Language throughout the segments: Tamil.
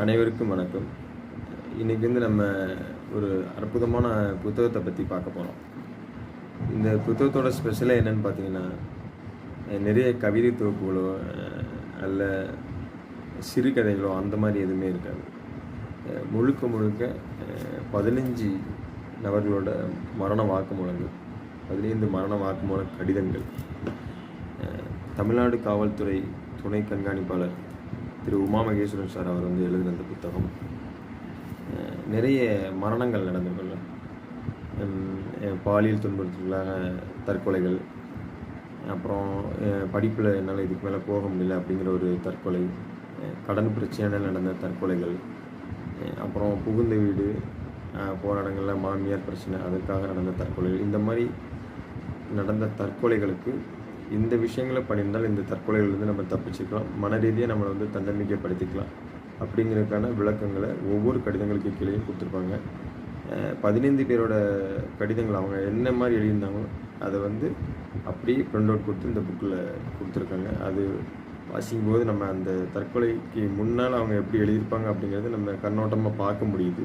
அனைவருக்கும் வணக்கம். இன்றைக்கி வந்து நம்ம ஒரு அற்புதமான புத்தகத்தை பற்றி பார்க்க போகிறோம் இந்த புத்தகத்தோட ஸ்பெஷலாக என்னன்னு பார்த்தீங்கன்னா நிறைய கவிதை தொகுப்புகளோ அல்ல சிறுகதைகளோ அந்த மாதிரி எதுவுமே இருக்காது. முழுக்க முழுக்க பதினஞ்சு நபர்களோட மரண வாக்குமூலங்கள் பதினைந்து மரண வாக்குமூல கடிதங்கள் தமிழ்நாடு காவல்துறை துணை கண்காணிப்பாளர் திரு உமா மகேஸ்வரன் சார் அவர் வந்து எழுதின அந்த புத்தகம். நிறைய மரணங்கள் நடந்துள்ள பாலியல் துன்புறுத்தலான தற்கொலைகள் அப்புறம் படிப்பில் என்னால் இதுக்கு மேலே போக முடியல அப்படிங்கிற ஒரு தற்கொலை கடன் பிரச்சனையில் நடந்த தற்கொலைகள் அப்புறம் புகுந்த வீடு போராட்டங்களில் மாமியார் பிரச்சனை அதுக்காக நடந்த தற்கொலைகள் இந்த மாதிரி நடந்த தற்கொலைகளுக்கு இந்த விஷயங்களை பண்ணியிருந்தால் இந்த தற்கொலைகள்லேருந்து நம்ம தப்பிச்சுக்கலாம். மன ரீதியாக நம்மளை வந்து தன்னம்பிக்கைப்படுத்திக்கலாம். அப்படிங்கிறதுக்கான விளக்கங்களை ஒவ்வொரு கடிதங்களுக்கு கீழேயும் கொடுத்துருப்பாங்க. பதினைந்து பேரோட கடிதங்கள் அவங்க என்ன மாதிரி எழுதியிருந்தாங்களோ அதை வந்து அப்படியே பிரிண்ட் அவுட் கொடுத்து இந்த புக்கில் கொடுத்துருக்காங்க. அது வாசிக்கும் போது நம்ம அந்த தற்கொலைக்கு முன்னால் அவங்க எப்படி எழுதியிருப்பாங்க அப்படிங்கிறது நம்ம கண்ணோட்டமாக பார்க்க முடியுது.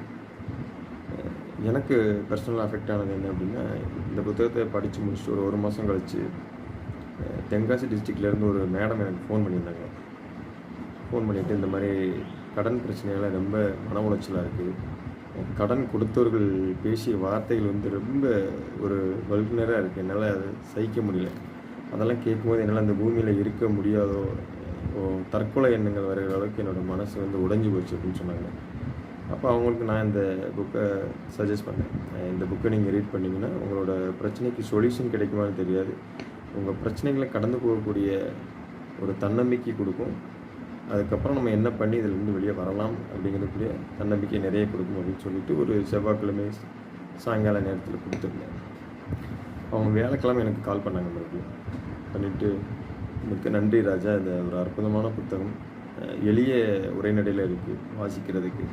எனக்கு பர்சனலாக அஃபெக்ட் ஆனது என்ன அப்படின்னா இந்த புத்தகத்தை படித்து முடிச்சுட்டு ஒரு ஒரு மாதம் கழிச்சு தென்காசி டிஸ்ட்ரிக்ட்லேருந்து ஒரு மேடம் எனக்கு ஃபோன் பண்ணியிருந்தாங்க. ஃபோன் பண்ணிவிட்டு இந்த மாதிரி கடன் பிரச்சனையால் ரொம்ப மன உளைச்சலாக இருக்குது கடன் கொடுத்தவர்கள் பேசிய வார்த்தைகள் வந்து ரொம்ப ஒரு வல்குனராக இருக்குது என்னால் அதை சகிக்க முடியல. அதெல்லாம் கேட்கும்போது என்னால் அந்த பூமியில் இருக்க முடியாதோ தற்கொலை எண்ணங்கள் வருகிற அளவுக்கு என்னோட மனசு வந்து உடஞ்சி போச்சு அப்படின்னு சொன்னாங்க. அப்போ அவங்களுக்கு நான் இந்த புக்கை சஜஸ்ட் பண்ணேன். இந்த புக்கை நீங்கள் ரீட் பண்ணிங்கன்னா உங்களோட பிரச்சனைக்கு சொல்யூஷன் கிடைக்குமான்னு தெரியாது. உங்கள் பிரச்சனைகளை கடந்து போகக்கூடிய ஒரு தன்னம்பிக்கை கொடுக்கும். அதுக்கப்புறம் நம்ம என்ன பண்ணி இதிலிருந்து வெளியே வரலாம் அப்படிங்கிறதுக்குரிய தன்னம்பிக்கை நிறைய கொடுக்கும் அப்படின்னு சொல்லிட்டு ஒரு செவ்வாய்க்கிழமை சாயங்கால நேரத்தில் கொடுத்துருந்தேன். அவங்க வேலைக்கிழமை எனக்கு கால் பண்ணாங்க மறுபடியும். பண்ணிவிட்டு மிக்க நன்றி ராஜா இந்த ஒரு அற்புதமான புத்தகம். எளிய உரைநடையில் இருக்குது வாசிக்கிறதுக்கு.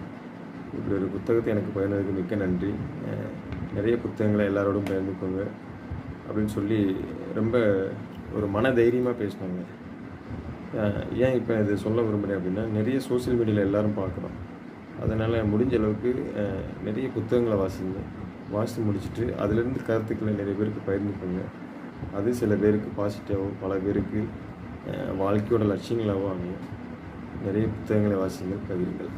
இப்படி ஒரு புத்தகத்தை எனக்கு பயனதுக்கு மிக்க நன்றி. நிறைய புத்தகங்களை எல்லாரோடும் பயந்துக்கோங்க அப்படின்னு சொல்லி ரொம்ப ஒரு மன தைரியமாக பேசினாங்க ஏன் இப்போ இது சொல்ல விரும்புகிறேன் அப்படின்னா நிறைய சோசியல் மீடியாவில் எல்லோரும் பார்க்குறோம். அதனால் முடிஞ்ச அளவுக்கு நிறைய புத்தகங்களை வாசிங்க. வாசித்து முடிச்சுட்டு அதுலேருந்து கருத்துக்களை நிறைய பேருக்கு பகிர்ந்துக்கோங்க அது சில பேருக்கு பாசிட்டிவாகவும் பல பேருக்கு வாழ்க்கையோட லட்சியங்களாகவும் அமையும். நிறைய புத்தகங்களை வாசிங்கள் கவிதைகள்.